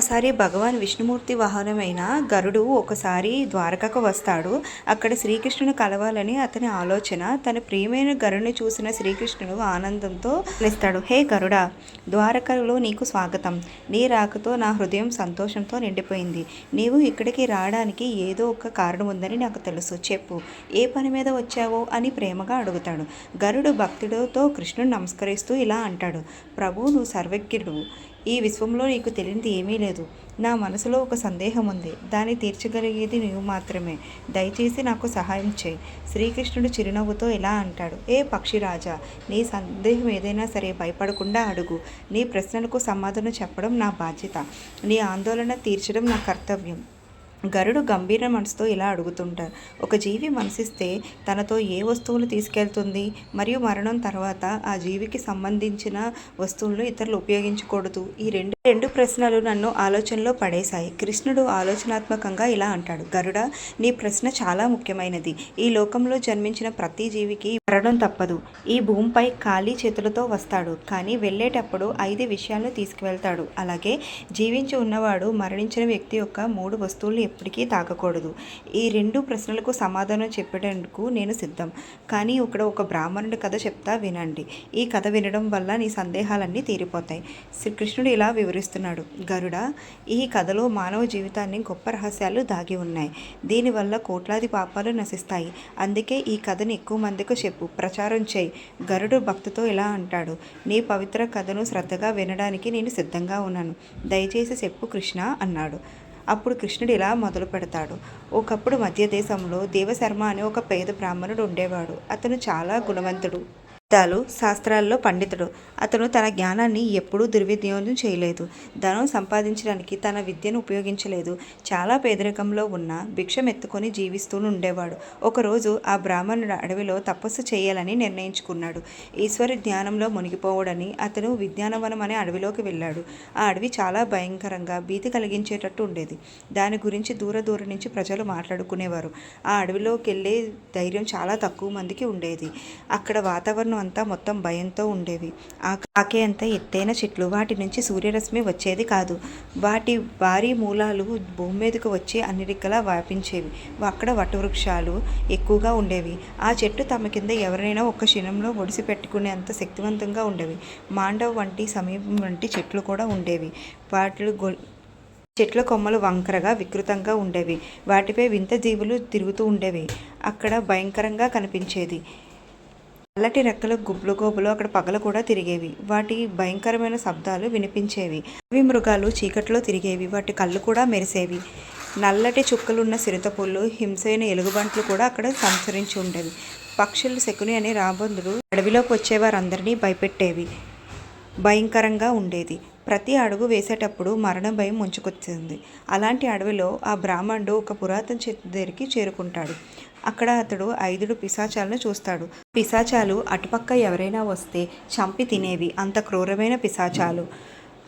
ఒకసారి భగవాన్ విష్ణుమూర్తి వాహనమైన గరుడు ఒకసారి ద్వారకకు వస్తాడు. అక్కడ శ్రీకృష్ణుని కలవాలని అతని ఆలోచన తన ప్రియమైన గరుడిని చూసిన శ్రీకృష్ణుడు ఆనందంతో నిస్తాడు. హే గరుడా ద్వారకలో నీకు స్వాగతం. నీ రాకతో నా హృదయం సంతోషంతో నిండిపోయింది. నీవు ఇక్కడికి రావడానికి ఏదో ఒక కారణం ఉందని నాకు తెలుసు. చెప్పు. ఏ పని మీద వచ్చావో అని ప్రేమగా అడుగుతాడు. గరుడు భక్తుడితో కృష్ణుడు నమస్కరిస్తూ ఇలా అంటాడు. ప్రభు నువ్వు సర్వజ్ఞుడు ఈ విశ్వంలో నీకు తెలియనిది ఏమీ లేదు. నా మనసులో ఒక సందేహం ఉంది. దాన్ని తీర్చగలిగేది నువ్వు మాత్రమే. దయచేసి నాకు సహాయం చేయి. శ్రీకృష్ణుడు చిరునవ్వుతో ఇలా అంటాడు? ఏ పక్షిరాజా నీ సందేహం ఏదైనా సరే భయపడకుండా అడుగు. నీ ప్రశ్నలకు సమాధానం చెప్పడం నా బాధ్యత. నీ ఆందోళన తీర్చడం నా కర్తవ్యం. గరుడు గంభీర మనసుతో ఇలా అడుగుతుంటారు. ఒక జీవి మనసిస్తే తనతో ఏ వస్తువులు తీసుకెళ్తుంది? మరియు మరణం తర్వాత ఆ జీవికి సంబంధించిన వస్తువులను ఇతరులు ఉపయోగించకూడదు. ఈ రెండు రెండు ప్రశ్నలు నన్ను ఆలోచనలో పడేశాయి. కృష్ణుడు ఆలోచనాత్మకంగా ఇలా అంటాడు. గరుడ నీ ప్రశ్న చాలా ముఖ్యమైనది. ఈ లోకంలో జన్మించిన ప్రతి జీవికి మరణం తప్పదు. ఈ భూమిపై ఖాళీ చేతులతో వస్తాడు. కానీ వెళ్ళేటప్పుడు ఐదు విషయాలను తీసుకువెళ్తాడు. అలాగే జీవించి ఉన్నవాడు మరణించిన వ్యక్తి యొక్క మూడు వస్తువులు ఎప్పటికీ తాకకూడదు. ఈ రెండు ప్రశ్నలకు సమాధానం చెప్పేటందుకు నేను సిద్ధం. కానీ ఇక్కడ ఒక బ్రాహ్మణుడి కథ చెప్తా వినండి. ఈ కథ వినడం వల్ల నీ సందేహాలన్నీ తీరిపోతాయి. శ్రీకృష్ణుడు ఇలా వివరిస్తున్నాడు. గరుడ ఈ కథలో మానవ జీవితాన్ని గొప్ప రహస్యాలు దాగి ఉన్నాయి. దీనివల్ల కోట్లాది పాపాలు నశిస్తాయి. అందుకే ఈ కథను ఎక్కువ మందికి చెప్ చెప్పు. ప్రచారం చేయి. గరుడు భక్తితో ఇలా అంటాడు. నీ పవిత్ర కథను శ్రద్ధగా వినడానికి నేను సిద్ధంగా ఉన్నాను. దయచేసి చెప్పు కృష్ణ అన్నాడు. అప్పుడు కృష్ణుడు ఇలా మొదలు పెడతాడు. ఒకప్పుడు మధ్య దేశంలో దేవశర్మ అనే ఒక పేద బ్రాహ్మణుడు ఉండేవాడు. అతను చాలా గుణవంతుడు. వేదాలు శాస్త్రాల్లో పండితుడు. అతను తన జ్ఞానాన్ని ఎప్పుడూ దుర్వినియోగం చేయలేదు. ధనం సంపాదించడానికి తన విద్యను ఉపయోగించలేదు. చాలా పేదరికంలో ఉన్న భిక్షం ఎత్తుకొని జీవిస్తూ ఉండేవాడు ఒకరోజు ఆ బ్రాహ్మణుడు అడవిలో తపస్సు చేయాలని నిర్ణయించుకున్నాడు. ఈశ్వరి జ్ఞానంలో మునిగిపోవడని అతను విజ్ఞానవనం అనే అడవిలోకి వెళ్ళాడు. ఆ అడవి చాలా భయంకరంగా భీతి కలిగించేటట్టు ఉండేది. దాని గురించి దూర దూరం నుంచి ప్రజలు మాట్లాడుకునేవారు. ఆ అడవిలోకి వెళ్ళే ధైర్యం చాలా తక్కువ మందికి ఉండేది. అక్కడ వాతావరణం అంతా మొత్తం భయంతో ఉండేవి. ఆ కాకే అంత ఎత్తైన చెట్లు వాటి నుంచి సూర్యరశ్మి వచ్చేది కాదు. వాటి భారీ మూలాలు భూమి మీదకు వచ్చి అన్ని రిక్కలా వ్యాపించేవి అక్కడ వటవృక్షాలు ఎక్కువగా ఉండేవి. ఆ చెట్టు తమ కింద ఎవరైనా ఒక్క క్షణంలో ఒడిసి పెట్టుకునేంత శక్తివంతంగా ఉండేవి. మాండవ్ వంటి సమీపం వంటి చెట్లు కూడా ఉండేవి. వాటిలో గొ చెట్ల కొమ్మలు వంకరగా వికృతంగా ఉండేవి. వాటిపై వింత జీవులు తిరుగుతూ ఉండేవి. అక్కడ భయంకరంగా కనిపించేది. నల్లటి రెక్కలు గుబ్బులు గోబులు అక్కడ పగలు కూడా తిరిగేవి. వాటి భయంకరమైన శబ్దాలు వినిపించేవి. అవి మృగాలు చీకట్లో తిరిగేవి. వాటి కళ్ళు కూడా మెరిసేవి. నల్లటి చుక్కలున్న సిరితపుళ్ళు హింసైన ఎలుగుబంట్లు కూడా అక్కడ సంచరించి ఉండేవి. పక్షులు శకుని అనే రాబందులు అడవిలోకి వచ్చేవారందరినీ భయపెట్టేవి. భయంకరంగా ఉండేది. ప్రతి అడుగు వేసేటప్పుడు మరణ భయం ముంచుకొచ్చింది. అలాంటి అడవిలో ఆ బ్రాహ్మణుడు ఒక పురాతన చెట్టు దగ్గరికి చేరుకుంటాడు. అక్కడ అతడు ఐదుడు పిశాచాలను చూస్తాడు. పిశాచాలు అటుపక్క ఎవరైనా వస్తే చంపి తినేవి అంత క్రూరమైన పిశాచాలు.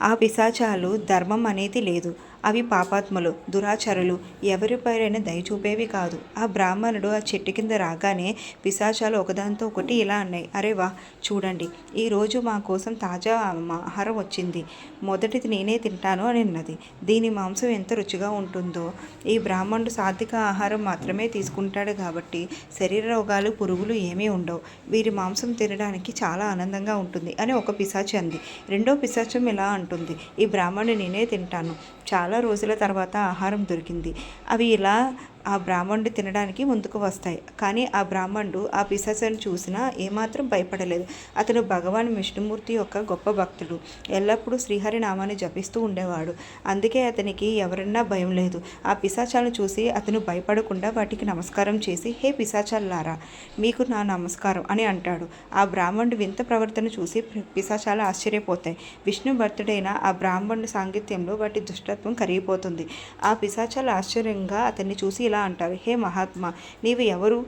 ఆ పిశాచాలు ధర్మం అనేది లేదు. అవి పాపాత్ములు దురాచారులు ఎవరిపైన దయ చూపేవి కాదు. ఆ బ్రాహ్మణుడు ఆ చెట్టు కింద రాగానే పిశాచాలు ఒకదానితో ఒకటి ఇలా అన్నాయి అరే వా చూడండి ఈరోజు మా కోసం తాజా ఆహారం వచ్చింది. మొదటిది నేనే తింటాను అని అన్నది. దీని మాంసం ఎంత రుచిగా ఉంటుందో. ఈ బ్రాహ్మణుడు సాత్విక ఆహారం మాత్రమే తీసుకుంటాడు కాబట్టి శరీర రోగాలు పురుగులు ఏమీ ఉండవు. వీరి మాంసం తినడానికి చాలా ఆనందంగా ఉంటుంది అని ఒక పిశాచి అంది. రెండో పిశాచం ఇలా అంటుంది. ఈ బ్రాహ్మణుడు నేనే తింటాను. చాలా రోజుల తర్వాత ఆహారం దొరికింది. అవి ఇలా ఆ బ్రాహ్మణుడు తినడానికి ముందుకు వస్తాయి. కానీ ఆ బ్రాహ్మణుడు ఆ పిశాచాన్ని చూసినా ఏమాత్రం భయపడలేదు. అతను భగవాన్ విష్ణుమూర్తి యొక్క గొప్ప భక్తుడు. ఎల్లప్పుడూ శ్రీహరి నామాన్ని జపిస్తూ ఉండేవాడు. అందుకే అతనికి ఎవరన్నా భయం లేదు. ఆ పిశాచాలను చూసి అతను భయపడకుండా వాటికి నమస్కారం చేసి హే పిశాచాలారా మీకు నా నమస్కారం అని అంటాడు. ఆ బ్రాహ్మణుడు వింత ప్రవర్తన చూసి పిశాచాలు ఆశ్చర్యపోతాయి. విష్ణు భర్తుడైన ఆ బ్రాహ్మణుడు సాంగిత్యంలో వాటి దుష్టత్వం కరిగిపోతుంది. ఆ పిశాచాలు ఆశ్చర్యంగా అతన్ని చూసి ఇలా అంటారు హే మహాత్మా నీవు ఎవరు?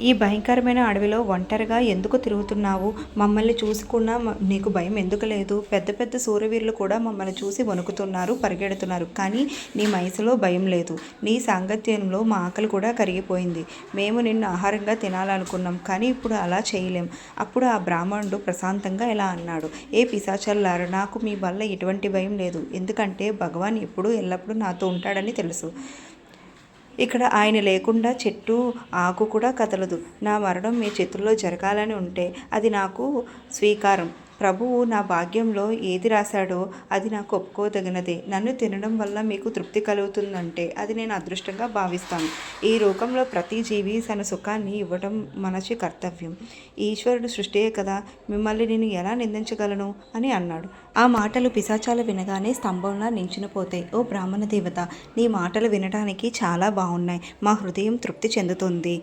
ఈ భయంకరమైన అడవిలో ఒంటరిగా ఎందుకు తిరుగుతున్నావు? మమ్మల్ని చూసుకున్నా నీకు భయం ఎందుకు లేదు? పెద్ద పెద్ద సూర్యవీరులు కూడా మమ్మల్ని చూసి వణుకుతున్నారు పరిగెడుతున్నారు. కానీ నీ మనసులో భయం లేదు. నీ సాంగత్యంలో మా ఆకలి కూడా కరిగిపోయింది. మేము నిన్ను ఆహారంగా తినాలనుకున్నాం కానీ ఇప్పుడు అలా చేయలేం. అప్పుడు ఆ బ్రాహ్మణుడు ప్రశాంతంగా ఇలా అన్నాడు. ఏ పిశాచల్లారు నాకు మీ వల్ల ఎటువంటి భయం లేదు. ఎందుకంటే భగవాన్ ఎప్పుడూ ఎల్లప్పుడూ నాతో ఉంటాడని తెలుసు. ఇక్కడ ఆయన లేకుండా చెట్టు ఆకు కూడా కదలదు. నా మరణం మీ చేతుల్లో జరగాలని ఉంటే అది నాకు స్వీకారం. ప్రభువు నా భాగ్యంలో ఏది రాశాడో అది నాకు ఒప్పుకోదగినదే. నన్ను తినడం వల్ల మీకు తృప్తి కలుగుతుందంటే అది నేను అదృష్టంగా భావిస్తాను. ఈ రూపంలో ప్రతి జీవి తన సుఖాన్ని ఇవ్వడం మనసి కర్తవ్యం. ఈశ్వరుడు సృష్టియే కదా మిమ్మల్ని నేను ఎలా నిందించగలను? అని అన్నాడు. ఆ మాటలు పిశాచాలు వినగానే స్తంభంలా నించునిపోతాయి ఓ బ్రాహ్మణ దేవత నీ మాటలు వినడానికి చాలా బాగున్నాయి మా హృదయం తృప్తి చెందుతుంది.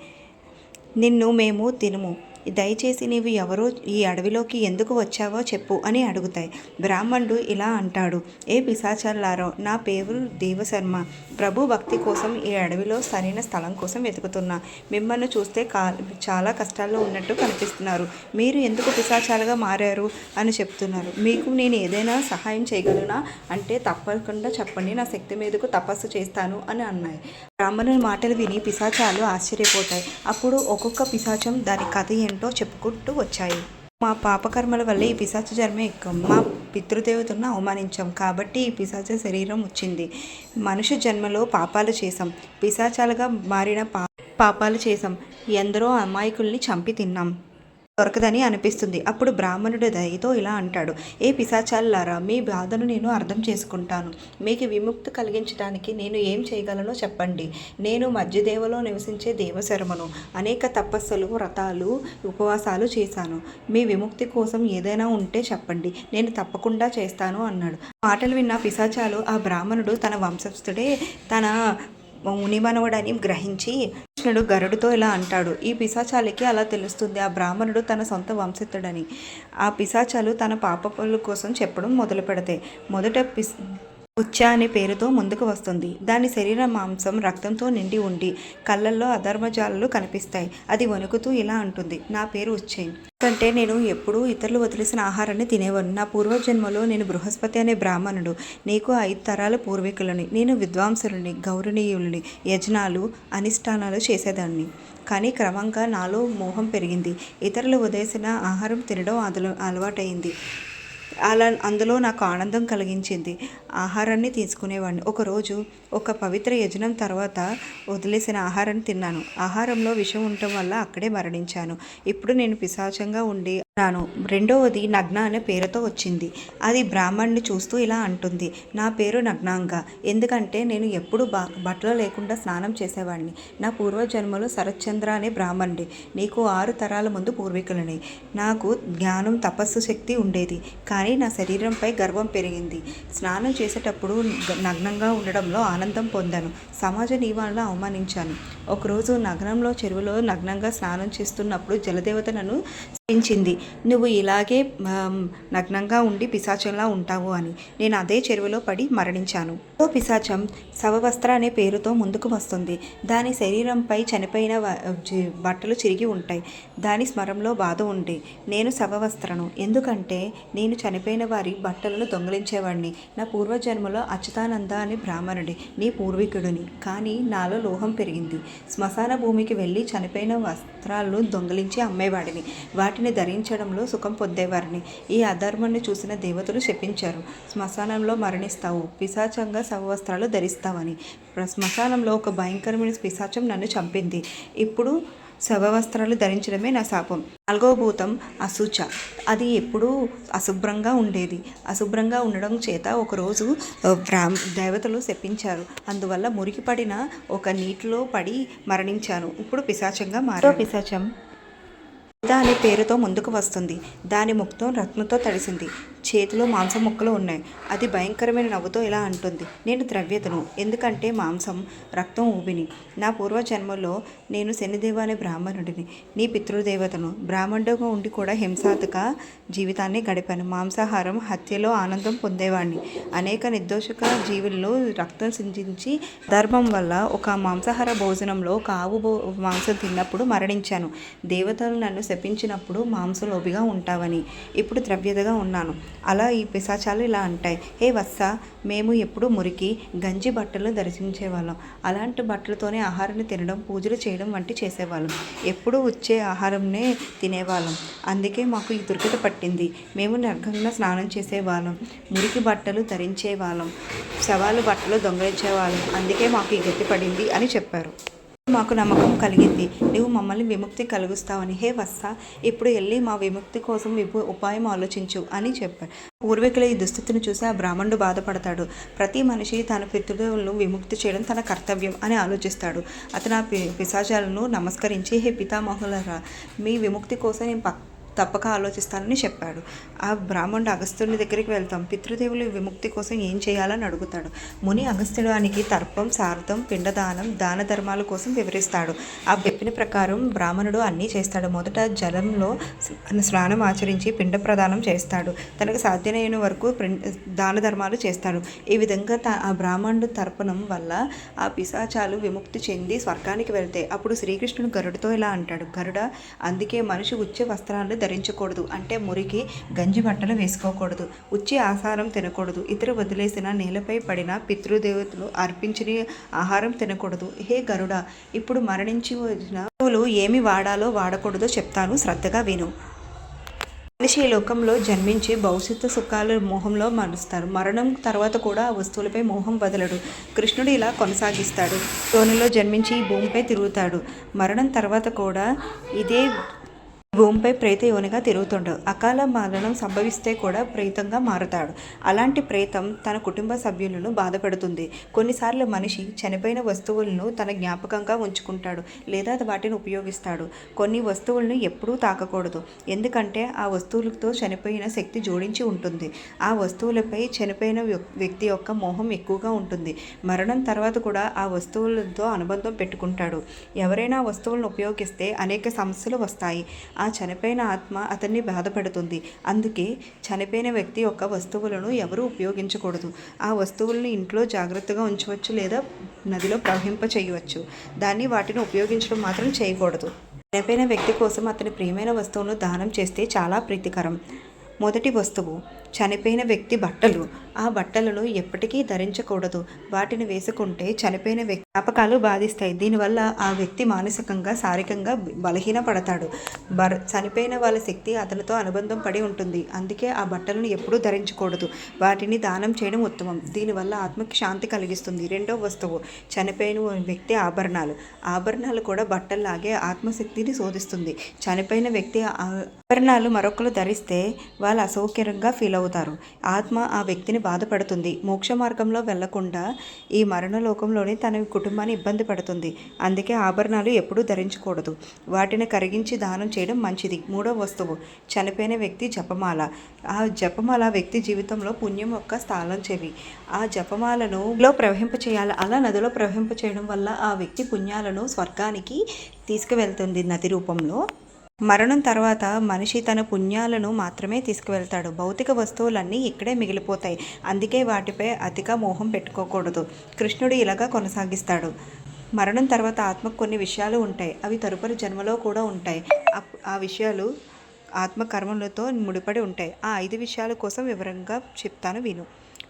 నిన్ను మేము తినుము. దయచేసి నీవు ఎవరో ఈ అడవిలోకి ఎందుకు వచ్చావో చెప్పు అని అడుగుతాయి. బ్రాహ్మణుడు ఇలా అంటాడు ఏ పిశాచల్లారో నా పేరు దేవశర్మ. ప్రభు భక్తి కోసం ఈ అడవిలో సరైన స్థలం కోసం వెతుకుతున్నా. మిమ్మల్ని చూస్తే కా చాలా కష్టాల్లో ఉన్నట్టు కనిపిస్తున్నారు. మీరు ఎందుకు పిశాచాలుగా మారారు? అని చెప్తున్నారు. మీకు నేను ఏదైనా సహాయం చేయగలనా? అంటే తప్పకుండా చెప్పండి. నా శక్తి మీదకు తపస్సు చేస్తాను అని అన్నాయి. బ్రాహ్మణుని మాటలు విని పిశాచాలు ఆశ్చర్యపోతాయి. అప్పుడు ఒక్కొక్క పిశాచం దాని కథ ఏంటో చెప్పుకుంటూ వచ్చాయి. మా పాపకర్మల వల్ల ఈ పిశాచ జన్మ ఎక్కువ మా పితృదేవతను అవమానించాం కాబట్టి ఈ పిశాచ శరీరం వచ్చింది. మనుష్య జన్మలో పాపాలు చేసాం పిశాచాలుగా మారిన పా పాపాలు చేసాం ఎందరో అమాయకుల్ని చంపి తిన్నాం. దొరకదని అనిపిస్తుంది. అప్పుడు బ్రాహ్మణుడు దయతో ఇలా అంటాడు ఏ పిశాచాలారా మీ బాధను నేను అర్థం చేసుకుంటాను. మీకు విముక్తి కలిగించడానికి నేను ఏం చేయగలనో చెప్పండి. నేను మధ్యదేవలో నివసించే దేవశర్మను అనేక తపస్సులు వ్రతాలు ఉపవాసాలు చేశాను. మీ విముక్తి కోసం ఏదైనా ఉంటే చెప్పండి. నేను తప్పకుండా చేస్తాను అన్నాడు. మాటలు విన్న పిశాచాలు ఆ బ్రాహ్మణుడు తన వంశస్థుడే తన మునిమనవడని గ్రహించి కృష్ణుడు గరుడుతో ఇలా అంటాడు ఈ పిశాచాలకి అలా తెలుస్తుంది. ఆ బ్రాహ్మణుడు తన సొంత వంశస్థుడని. ఆ పిశాచాలు తన పాపపుల కోసం చెప్పడం మొదలు పెడతాయి మొదట పిస్ ఉచ్చ అనే పేరుతో ముందుకు వస్తుంది. దాని శరీర మాంసం రక్తంతో నిండి ఉండి కళ్ళల్లో అధర్మజాలలు కనిపిస్తాయి. అది వణుకుతూ ఇలా అంటుంది. నా పేరు ఉచ్చే. ఎందుకంటే నేను ఎప్పుడూ ఇతరులు వదిలేసిన ఆహారాన్ని తినేవాను. నా పూర్వజన్మలో నేను బృహస్పతి అనే బ్రాహ్మణుడు. నీకు ఐదు తరాల పూర్వీకులని. నేను విద్వాంసులని గౌరవనీయులని యజ్ఞాలు అనిష్టానాలు చేసేదాన్ని. కానీ క్రమంగా నాలో మోహం పెరిగింది. ఇతరులు వదిలేసిన ఆహారం తినడం అదలు అలవాటైంది అలా అందులో నాకు ఆనందం కలిగించింది. ఆహారాన్ని తీసుకునేవాడిని. ఒకరోజు ఒక పవిత్ర యజనం తర్వాత వదిలేసిన ఆహారాన్ని తిన్నాను. ఆహారంలో విషం ఉండటం వల్ల అక్కడే మరణించాను. ఇప్పుడు నేను పిశాచంగా ఉండి రాను రెండవది నగ్న అనే పేరుతో వచ్చింది. అది బ్రాహ్మణ్ణి చూస్తూ ఇలా అంటుంది. నా పేరు నగ్నాంగ. ఎందుకంటే నేను ఎప్పుడు బా బట్టలు లేకుండా స్నానం చేసేవాడిని నా పూర్వజన్మలో శరత్చంద్ర అనే బ్రాహ్మణుడి నీకు ఆరు తరాల ముందు పూర్వీకులని. నాకు జ్ఞానం తపస్సు శక్తి ఉండేది. కానీ నా శరీరంపై గర్వం పెరిగింది. స్నానం చేసేటప్పుడు నగ్నంగా ఉండడంలో ఆనందం పొందాను. సమాజ నియమాలను అవమానించాను. ఒకరోజు నగరంలో చెరువులో నగ్నంగా స్నానం చేస్తున్నప్పుడు జలదేవత నన్ను శపించింది నువ్వు ఇలాగే నగ్నంగా ఉండి పిశాచంలా ఉంటావు అని. నేను అదే చెరువులో పడి మరణించాను. ఓ పిశాచం శవవస్త్ర అనే పేరుతో ముందుకు వస్తుంది. దాని శరీరంపై చనిపోయిన బట్టలు చిరిగి ఉంటాయి. దాని స్మరంలో బాధ ఉంది నేను శవవస్త్రను. ఎందుకంటే నేను చనిపోయిన వారి బట్టలను దొంగిలించేవాడిని నా పూర్వజన్మలో అచ్యుతానంద అనే బ్రాహ్మణుడి. నీ పూర్వీకుడిని. కానీ నాలో లోహం పెరిగింది. శ్మశాన భూమికి వెళ్ళి చనిపోయిన వస్త్రాలను దొంగిలించి అమ్మేవాడిని. వాటిని ధరించడంలో సుఖం పొందేవారిని. ఈ అధర్మాన్ని చూసిన దేవతలు శపించారు. శ్మశానంలో మరణిస్తావు. పిశాచంగా శవవస్త్రాలు ధరిస్తావని. శ్మశానంలో ఒక భయంకరమైన పిశాచం నన్ను చంపింది. ఇప్పుడు శవవస్త్రాలు ధరించడమే నా శాపం. నాలుగవ భూతం అశుచ. అది ఎప్పుడూ అశుభ్రంగా ఉండేది. అశుభ్రంగా ఉండడం చేత ఒకరోజు బ్రాహ్మ దేవతలు శపించారు. అందువల్ల మురికిపడిన ఒక నీటిలో పడి మరణించాను. ఇప్పుడు పిశాచంగా మారో పిశాచం అనే పేరుతో ముందుకు వస్తుంది. దాని ముఖం రత్నంతో తడిసింది. చేతిలో మాంసం ముక్కలు ఉన్నాయి. అది భయంకరమైన నవ్వుతో ఇలా అంటుంది. నేను ద్రవ్యతను ఎందుకంటే మాంసం రక్తం ఊబిని. నా పూర్వజన్మలో నేను శనిదేవ అనే బ్రాహ్మణుడిని. నీ పితృదేవతను. బ్రాహ్మణుడుగా ఉండి కూడా హింసాత్మక జీవితాన్ని గడిపాను. మాంసాహారం హత్యలో ఆనందం పొందేవాడిని అనేక నిర్దోషక జీవులను రక్తం సింధించి ధర్మం వల్ల ఒక మాంసాహార భోజనంలో ఒక ఆవు భో మాంసం తిన్నప్పుడు మరణించాను. దేవతలు నన్ను శపించినప్పుడు మాంసలోభిగా ఉంటావని. ఇప్పుడు ద్రవ్యతగా ఉన్నాను. అలా ఈ పిశాచాలు ఇలా అంటాయి. హే వత్స మేము ఎప్పుడు మురికి గంజి బట్టలు ధరించేవాళ్ళం. అలాంటి బట్టలతోనే ఆహారాన్ని తినడం పూజలు చేయడం వంటి చేసేవాళ్ళం. ఎప్పుడు వచ్చే ఆహారంనే తినేవాళ్ళం. అందుకే మాకు ఈ దుర్గత పట్టింది. మేము నర్గంగా స్నానం చేసేవాళ్ళం. మురికి బట్టలు ధరించేవాళ్ళం. శవాలు బట్టలు దొంగలించేవాళ్ళం. అందుకే మాకు ఈ గతి పడింది అని చెప్పారు. మాకు నమ్మకం కలిగింది. నువ్వు మమ్మల్ని విముక్తి కలుగుస్తావని. హే వత్స ఇప్పుడు వెళ్ళి మా విముక్తి కోసం ఉపాయం ఆలోచించు అని చెప్పారు పూర్వీకుల ఈ దుస్థితిని చూసి ఆ బ్రాహ్మణుడు బాధపడతాడు. ప్రతి మనిషి తన పితృదేవులను విముక్తి చేయడం తన కర్తవ్యం అని ఆలోచిస్తాడు. అతను ఆ పి పిశాచాలను నమస్కరించి హే పితామహులరా మీ విముక్తి కోసం నేను పక్క తప్పక ఆలోచిస్తానని చెప్పాడు. ఆ బ్రాహ్మణుడు అగస్త్యుని దగ్గరికి వెళ్తాం. పితృదేవుల విముక్తి కోసం ఏం చేయాలని అడుగుతాడు. ముని అగస్త్యుడానికి తర్పం సార్థం పిండదానం దాన ధర్మాల కోసం వివరిస్తాడు. ఆ చెప్పిన ప్రకారం బ్రాహ్మణుడు అన్నీ చేస్తాడు. మొదట జలంలో స్నానం ఆచరించి పిండ ప్రదానం చేస్తాడు. తనకు సాధ్యమైన వరకు దాన ధర్మాలు చేస్తాడు. ఈ విధంగా త- ఆ బ్రాహ్మణుడు తర్పణం వల్ల ఆ పిశాచాలు విముక్తి చెంది స్వర్గానికి వెళ్తాయి అప్పుడు శ్రీకృష్ణుడు గరుడుతో ఇలా అంటాడు. గరుడ అందుకే మనిషి ఉచ్చ వస్త్రాలను ధరించకూడదు. అంటే మురికి గంజి బట్టలు వేసుకోకూడదు. ఉచ్చి ఆహారం తినకూడదు. ఇతర వదిలేసిన నేలపై పడిన పితృదేవతలు అర్పించిన ఆహారం తినకూడదు. హే గరుడ ఇప్పుడు మరణించి వచ్చిన ఏమి వాడాలో వాడకూడదో చెప్తాను. శ్రద్ధగా విను. మనిషి ఈ లోకంలో జన్మించి భవిష్యత్తు సుఖాలు మోహంలో మరుస్తారు. మరణం తర్వాత కూడా ఆ వస్తువులపై మోహం వదలడు. కృష్ణుడు ఇలా కొనసాగిస్తాడు. ధోనిలో జన్మించి ఈ భూమిపై తిరుగుతాడు. మరణం తర్వాత కూడా ఇదే భూమిపై ప్రేత యోనిగా తిరుగుతుండడు అకాల మరణం సంభవిస్తే కూడా ప్రేతంగా మారుతాడు. అలాంటి ప్రేతం తన కుటుంబ సభ్యులను బాధపెడుతుంది. కొన్నిసార్లు మనిషి చనిపోయిన వస్తువులను తన జ్ఞాపకంగా ఉంచుకుంటాడు లేదా వాటిని ఉపయోగిస్తాడు. కొన్ని వస్తువులను ఎప్పుడూ తాకకూడదు. ఎందుకంటే ఆ వస్తువులతో చనిపోయిన శక్తి జోడించి ఉంటుంది. ఆ వస్తువులపై చనిపోయిన వ్యక్- వ్యక్తి యొక్క మోహం ఎక్కువగా ఉంటుంది. మరణం తర్వాత కూడా ఆ వస్తువులతో అనుబంధం పెట్టుకుంటాడు. ఎవరైనా వస్తువులను ఉపయోగిస్తే అనేక సమస్యలు వస్తాయి. ఆ ఆ చనిపోయిన ఆత్మ అతన్ని బాధపడుతుంది. అందుకే చనిపోయిన వ్యక్తి యొక్క వస్తువులను ఎవరూ ఉపయోగించకూడదు. ఆ వస్తువులను ఇంట్లో జాగ్రత్తగా ఉంచవచ్చు లేదా నదిలో ప్రవహింప చేయవచ్చు. దాన్ని వాటిని ఉపయోగించడం మాత్రం చేయకూడదు. చనిపోయిన వ్యక్తి కోసం అతని ప్రియమైన వస్తువును దానం చేస్తే చాలా ప్రీతికరం. మొదటి వస్తువు చనిపోయిన వ్యక్తి బట్టలు. ఆ బట్టలను ఎప్పటికీ ధరించకూడదు. వాటిని వేసుకుంటే చనిపోయిన వ్యక్తి జ్ఞాపకాలు బాధిస్తాయి. దీనివల్ల ఆ వ్యక్తి మానసికంగా శారీరకంగా బలహీనపడతాడు. బర్ చనిపోయిన వాళ్ళ శక్తి అతనితో అనుబంధం పడి ఉంటుంది. అందుకే ఆ బట్టలను ఎప్పుడూ ధరించకూడదు. వాటిని దానం చేయడం ఉత్తమం. దీనివల్ల ఆత్మకి శాంతి కలిగిస్తుంది. రెండో వస్తువు చనిపోయిన వ్యక్తి ఆభరణాలు. ఆభరణాలు కూడా బట్టల్లాగే ఆత్మశక్తిని శోధిస్తుంది. చనిపోయిన వ్యక్తి ఆభరణాలు మరొకరు ధరిస్తే వాళ్ళు అసౌకర్యంగా ఫీల్ అవుతారు. ఆత్మ ఆ వ్యక్తిని బాధపడుతుంది. మోక్ష మార్గంలో వెళ్ళకుండా ఈ మరణలోకంలోనే తన కుటుంబాన్ని ఇబ్బంది పడుతుంది. అందుకే ఆభరణాలు ఎప్పుడూ ధరించకూడదు. వాటిని కరిగించి దానం చేయడం మంచిది. మూడో వస్తువు చనిపోయిన వ్యక్తి జపమాల. ఆ జపమాల వ్యక్తి జీవితంలో పుణ్యం యొక్క స్థానం చెవి ఆ జపమాలను లో ప్రవహింప చేయాలి. అలా నదిలో ప్రవహింప చేయడం వల్ల ఆ వ్యక్తి పుణ్యాలను స్వర్గానికి తీసుకువెళ్తుంది నది రూపంలో. మరణం తర్వాత మనిషి తన పుణ్యాలను మాత్రమే తీసుకువెళ్తాడు. భౌతిక వస్తువులన్నీ ఇక్కడే మిగిలిపోతాయి. అందుకే వాటిపై అతిగా మోహం పెట్టుకోకూడదు. కృష్ణుడు ఇలాగా కొనసాగిస్తాడు. మరణం తర్వాత ఆత్మకు కొన్ని విషయాలు ఉంటాయి. అవి తదుపరి జన్మలో కూడా ఉంటాయి. ఆ విషయాలు ఆత్మ కర్మలతో ముడిపడి ఉంటాయి. ఆ ఐదు విషయాల కోసం వివరంగా చెప్తాను విను.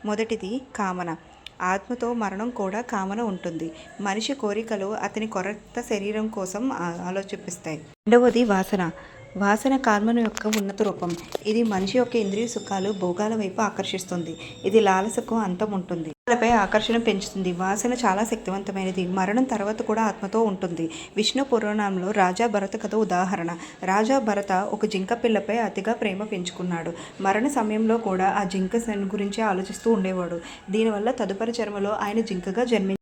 మొదటిది కామన. ఆత్మతో మరణం కూడా కామన ఉంటుంది. మనిషి కోరికలు అతని కొరత శరీరం కోసం ఆలోచిపిస్తాయి. రెండవది వాసన. వాసన కార్మను యొక్క ఉన్నత రూపం. ఇది మనిషి యొక్క ఇంద్రియ సుఖాలు భోగాల వైపు ఆకర్షిస్తుంది. ఇది లాలసకు అంతం ఉంటుంది. పై ఆకర్షణ పెంచుతుంది. వాసన చాలా శక్తివంతమైనది. మరణం తర్వాత కూడా ఆత్మతో ఉంటుంది. విష్ణు పురాణంలో రాజా భరత కథ ఉదాహరణ. రాజా భరత ఒక జింక పిల్లపై అతిగా ప్రేమ పెంచుకున్నాడు. మరణ సమయంలో కూడా ఆ జింక గురించి ఆలోచిస్తూ ఉండేవాడు. దీనివల్ల తదుపరి జన్మలో ఆయన జింకగా జన్మి